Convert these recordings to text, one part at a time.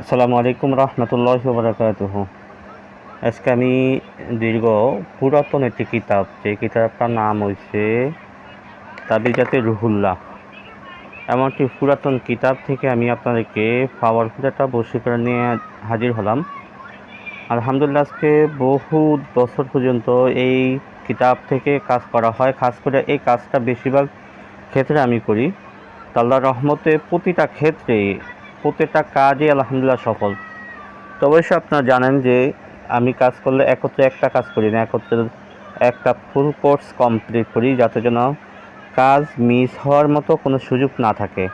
আসসালামু আলাইকুম রহমতুল্লাহ বরকাতুহ। আজকে আমি দীর্ঘ পুরাতন একটি কিতাব, যে কিতাবটার নাম হয়েছে তাবিজাতে রুহুল্লাহ। এমন একটি পুরাতন কিতাব থেকে আমি আপনাদেরকে পাওয়ারফুল একটা বশীকরণ নিয়ে হাজির হলাম। আলহামদুলিল্লাহ আজকে বহু বছর পর্যন্ত এই কিতাব থেকে কাজ করা হয়। খাস করে এই কাজটা বেশিরভাগ ক্ষেত্রে আমি করি। তো আল্লাহর রহমতে প্রতিটা ক্ষেত্রে প্রত্যেকটা কাজই আলহামদুলিল্লাহ সফল। তো অবশ্যই আপনারা জানেন যে আমি কাজ করলে একত্রে একটা কাজ করি না, একত্রে একটা ফুল কোর্স কমপ্লিট করি যাতে যেন কাজ মিস হওয়ার মতো কোনো সুযোগ না থাকে।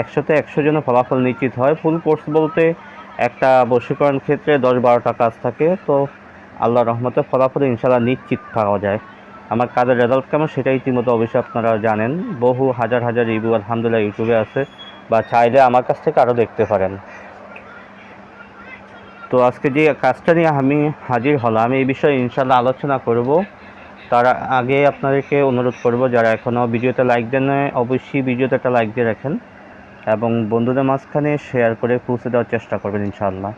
একশোতে একশো যেন ফলাফল নিশ্চিত হয়। ফুল কোর্স বলতে একটা বশীকরণ ক্ষেত্রে দশ বারোটা কাজ থাকে। তো আল্লাহ রহমতে ফলাফল ইনশাল্লাহ নিশ্চিত পাওয়া যায়। আমার কাজের রেজাল্ট কেমন সেটা ইতিমধ্যে অবশ্যই আপনারা জানেন। বহু হাজার হাজার রিভিউ আলহামদুলিল্লাহ ইউটিউবে আছে। বা চাইলে আমার কাছ থেকে আরও দেখতে পারেন। তো আজকে যে কাজটা নিয়ে আমি হাজির হলাম, এই বিষয়ে ইনশাল্লাহ আলোচনা করব। তার আগে আপনাদেরকে অনুরোধ করব, যারা এখনও ভিডিওতে লাইক দেন অবশ্যই ভিডিওতে একটা লাইক দিয়ে রাখেন এবং বন্ধুদের মাঝখানে শেয়ার করে পৌঁছে দেওয়ার চেষ্টা করবেন ইনশাআল্লাহ।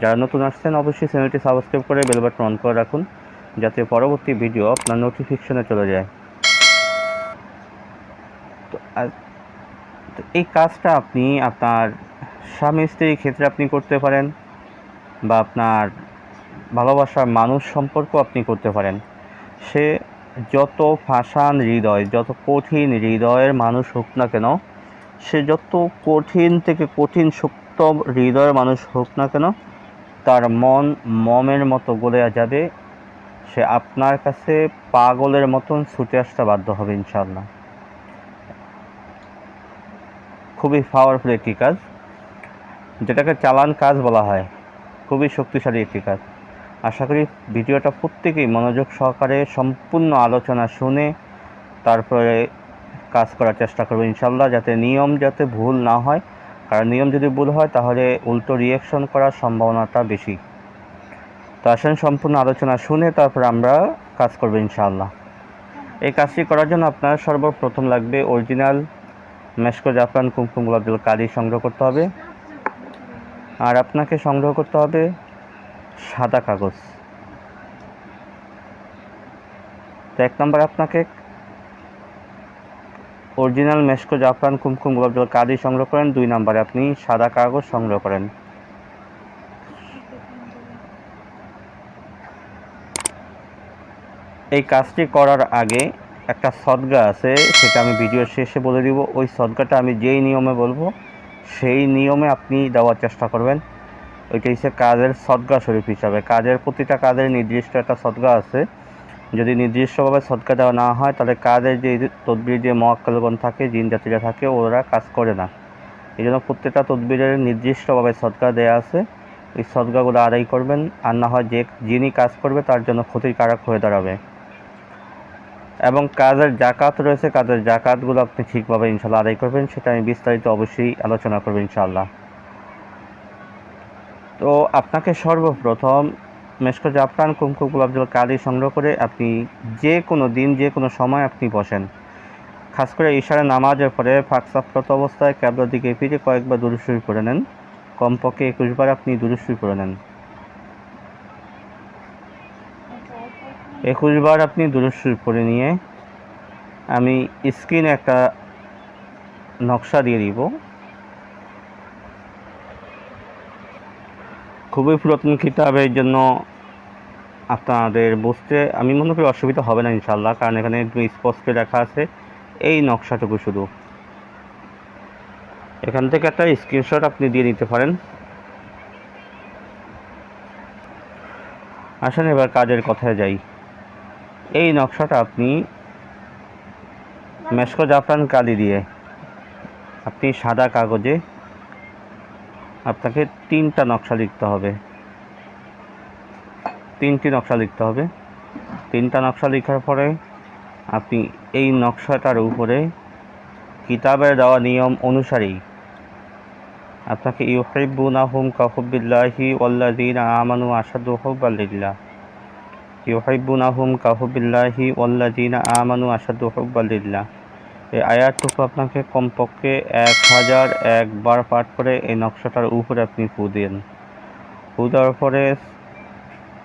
যারা নতুন আসছেন, অবশ্যই চ্যানেলটি সাবস্ক্রাইব করে বেল অন করে রাখুন, যাতে পরবর্তী ভিডিও আপনার নোটিফিকেশনে চলে যায়। তো এই কাজটা আপনি আপনার স্বামী স্ত্রীর ক্ষেত্রে আপনি করতে পারেন বা আপনার ভালোবাসার মানুষ সম্পর্ক আপনি করতে পারেন। সে যত ফাঁসান হৃদয়, যত কঠিন হৃদয়ের মানুষ হোক না কেন, সে যত কঠিন থেকে কঠিন সুপ্ত হৃদয়ের মানুষ হোক না কেন, তার মন মমের মতো গলে যাবে। সে আপনার কাছে পাগলের মতন ছুটে আসতে বাধ্য হবে ইনশাল্লাহ খুবই পাওয়ারফুল একটি কাজ, যেটাকে চালান কাজ বলা হয়। খুবই শক্তিশালী একটি কাজ। আশা করি ভিডিওটা প্রত্যেকেই মনোযোগ সহকারে সম্পূর্ণ আলোচনা শুনে তারপরে কাজ করার চেষ্টা করব ইনশাল্লাহ যাতে নিয়ম যাতে ভুল না হয়। কারণ নিয়ম যদি ভুল হয়, তাহলে উল্টো রিয়েকশন করার সম্ভাবনাটা বেশি। তো আসেন সম্পূর্ণ আলোচনা শুনে তারপর আমরা কাজ করব ইনশাল্লাহ এই কাজটি করার জন্য আপনার সর্বপ্রথম লাগবে অরিজিনাল মেশকো জাফরান কুমকুম গোলাপজল কালি সংগ্রহ করতে হবে। আর আপনাকে সংগ্রহ করতে হবে সাদা কাগজ। তো এক নম্বর আপনাকে অরিজিনাল মেশকো জাফরান কুমকুম গোলাপজল কালি সংগ্রহ করেন। দুই নম্বরে আপনি সাদা কাগজ সংগ্রহ করেন। এই কাজটি করার আগে একটা সদগা আছে, সেটা আমি ভিডিওর শেষে বলে দিব। ওই সদগাটা আমি যেই নিয়মে বলব, সেই নিয়মে আপনি দেওয়ার চেষ্টা করবেন। ওইটা হচ্ছে কাজের সদগা শরীফ হিসাবে। কাজের প্রতিটা কাজের নির্দিষ্ট একটা সদগা আছে। যদি নির্দিষ্টভাবে সদকা দেওয়া না হয়, তাহলে কাজের যে তদবির, যে মহাকালগণ থাকে, জিন জাতিরা থাকে, ওরা কাজ করে না। এই জন্য প্রত্যেকটা তদবিরের নির্দিষ্টভাবে সদকা দেওয়া আছে। এই সদকাগুলো আদায় করবেন। আর না হয় যে যিনি কাজ করবে, তার জন্য ক্ষতির কারক হয়ে দাঁড়াবে। এবং কাজের জাকাত রয়েছে, কাজের জাকাতগুলো আপনি ঠিকভাবে ইনশাল্লাহ আদায় করবেন, সেটা আমি বিস্তারিত অবশ্যই আলোচনা করব ইনশাল্লাহ। তো আপনাকে সর্বপ্রথম মেশকো জাফরান কুমকুম গোলাপজল কালি সংগ্রহ করে আপনি যে কোনো দিন, যে কোনো সময় আপনি বসেন। খাস করে ইশারা নামাজের পরে ফাঁকসাফরত অবস্থায় ক্যাবলার দিকে ফিরে কয়েকবার দুরুসুই করে নেন। কমপক্ষে একুশবার আপনি দুরুসুই করে নেন। একুশবার আপনি দুরুসুই করে নিয়ে আমি স্ক্রিনে একটা নকশা দিয়ে দিব। খুবই পুরাতন কিতাব এই জন্য আপনাদের বুঝতে আমি মনে করি অসুবিধা হবে না ইনশাল্লাহ কারণ এখানে একটু স্পষ্ট লেখা আছে এই নকশাটুকু শুধু। এখান থেকে একটা স্ক্রিনশট আপনি দিয়ে নিতে পারেন। আসেন এবার কাজের কথায় যাই। এই নকশাটা আপনি মেশকো জাফরান কালি দিয়ে আপনি সাদা কাগজে আপনাকে তিনটা নকশা লিখতে হবে। তিনটি নকশা লিখতে হবে। তিনটা নকশা লেখার পরে আপনি এই নকশাটার উপরে কিতাবের দেওয়া নিয়ম অনুসারেই আপনাকে ইউহিবুনাহুম কাহুবিল্লাহি ওয়াল্লাযীনা আমানু আশাদু হুব্বালিল্লাহ ইউহিবুনাহুম কাহুবিল্লাহি ওয়াল্লাযীনা আমানু আশাদু হুব্বালিল্লাহ এই আয়াতটুকু আপনাকে কমপক্ষে এক হাজার একবার পাঠ করে এই নকশাটার উপরে আপনি ফু দেন। ফু দেওয়ার পরে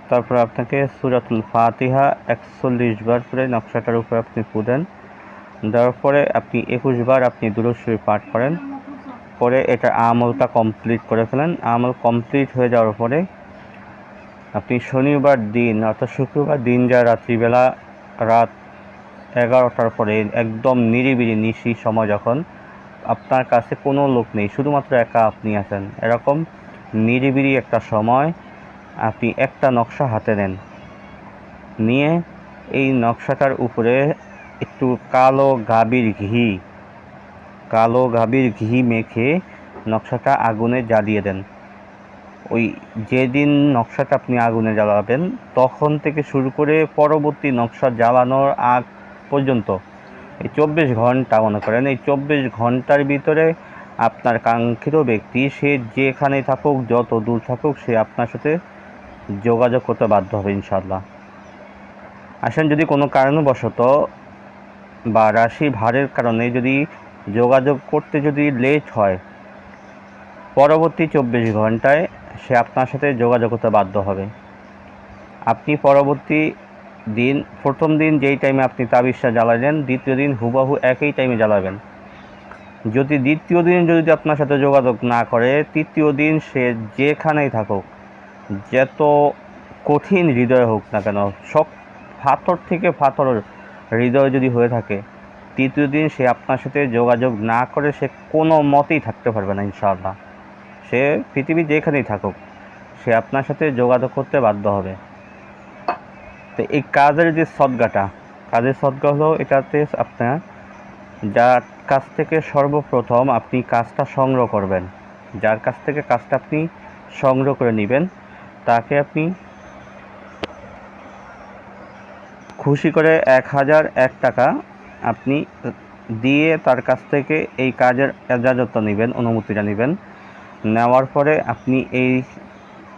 তারপর আপনাকে সুরাতুল ফাতিহা একচল্লিশ বার করে নকশাটার উপরে আপনি ফু দেন। দেওয়ার পরে আপনি একুশ বার আপনি দুরুশ্বরী পাঠ করেন। পরে এটা আমলটা কমপ্লিট করে ফেলেন। আমল কমপ্লিট হয়ে যাওয়ার পরে আপনি শনিবার দিন, অর্থাৎ শুক্রবার দিন যা রাত্রিবেলা রাত এগারোটার পরে একদম নিরিবিলি, নিশি সময় যখন আপনার কাছে কোনো লোক নেই, শুধুমাত্র একা আপনি আছেন, এরকম নিরিবিলি একটা সময় আপনি একটা নকশা হাতে নেন। নিয়ে এই নকশাটার উপরে একটু কালো গাভীর ঘি, কালো গাভীর ঘি মেখে নকশাটা আগুনে জ্বালিয়ে দেন। ওই যেদিন নকশাটা আপনি আগুনে জ্বালাবেন, তখন থেকে শুরু করে পরবর্তী নকশা জ্বালানোর আগ পর্যন্ত, এই চব্বিশ ঘণ্টা মনে করেন, এই চব্বিশ ঘণ্টার ভিতরে আপনার কাঙ্ক্ষিত ব্যক্তি, সে যেখানে থাকুক, যত দূর থাকুক, সে আপনার সাথে যোগাযোগ করতে বাধ্য হবে ইনশাল্লাহ আসেন যদি কোনো কারণবশত বা রাশি ভারের কারণে যদি যোগাযোগ করতে যদি লেট হয়, পরবর্তী চব্বিশ ঘন্টায় সে আপনার সাথে যোগাযোগ করতে বাধ্য হবে। আপনি পরবর্তী দিন, প্রথম দিন যেই টাইমে আপনি তাবিজটা জ্বালালেন, দ্বিতীয় দিন হুবাহু একই টাইমে জ্বালাবেন। যদি দ্বিতীয় দিন যদি আপনার সাথে যোগাযোগ না করে, তৃতীয় দিন সে যেখানেই থাকুক, যত কঠিন হৃদয় হোক না কেন, সব পাথর থেকে পাথর হৃদয় যদি হয়ে থাকে, তৃতীয় দিন সে আপনার সাথে যোগাযোগ না করে সে কোনো মতেই থাকতে পারবে না, ইনশাআল্লাহ। সে পৃথিবী যেখানেই থাকুক, সে আপনার সাথে যোগাযোগ করতে বাধ্য হবে। তো এই কাজের যে সদগাটা, কাজের সদগা হলো এটাতে আপনার যার কাছ থেকে সর্বপ্রথম আপনি কাজটা সংগ্রহ করবেন, যার কাছ থেকে কাজটা আপনি সংগ্রহ করে নেবেন, তাকে আপনি খুশি করে এক হাজার এক টাকা আপনি দিয়ে তার কাছ থেকে এই কাজের এজাজতটা নেবেন, অনুমতিটা নেবেন। নেওয়ার পরে আপনি এই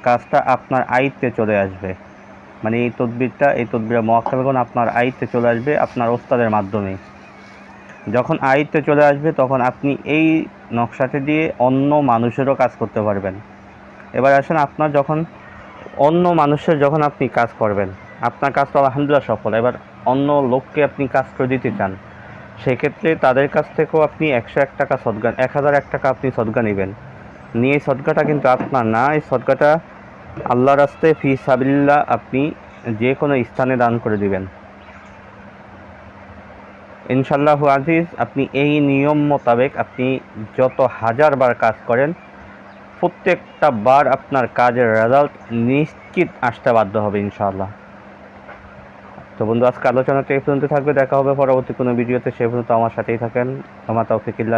কাজটা আপনার আয়ত্তে চলে আসবে। মানে এই তদবিরটা, এই তদবিরের মহাকালগণ আপনার আয়ত্তে চলে আসবে আপনার ওস্তাদের মাধ্যমে। যখন আয়ত্তে চলে আসবে, তখন আপনি এই নকশাটি দিয়ে অন্য মানুষেরও কাজ করতে পারবেন। এবার আসেন আপনার যখন, অন্য মানুষের যখন আপনি কাজ করবেন, আপনার কাজ তো আলহামদুলিল্লাহ সফল। এবার অন্য লোককে আপনি কাজ করে দিতে চান, সেক্ষেত্রে তাদের কাছ থেকেও আপনি একশো এক টাকা সদগা, এক হাজার এক টাকা আপনি সদগা নেবেন। নিয়ে এই সদগাটা কিন্তু আপনার না, এই সদগাটা আল্লাহ রাস্তায় ফি সাবিল্লা আপনি যে কোনো স্থানে দান করে দিবেন। ইনশাল্লাহ আজিজ, আপনি এই নিয়ম মোতাবেক আপনি যত হাজার বার কাজ করেন, প্রত্যেকটা বার আপনার কাজের রেজাল্ট নিশ্চিত আসতে বাধ্য হবে ইনশাআল্লাহ। তো বন্ধু, আজকে আলোচনাটা এই পর্যন্ত থাকবে, দেখা হবে পরবর্তী কোনো ভিডিওতে, সে পর্যন্ত আমার সাথেই থাকেন। আমার তাও তৌফিকিল্লা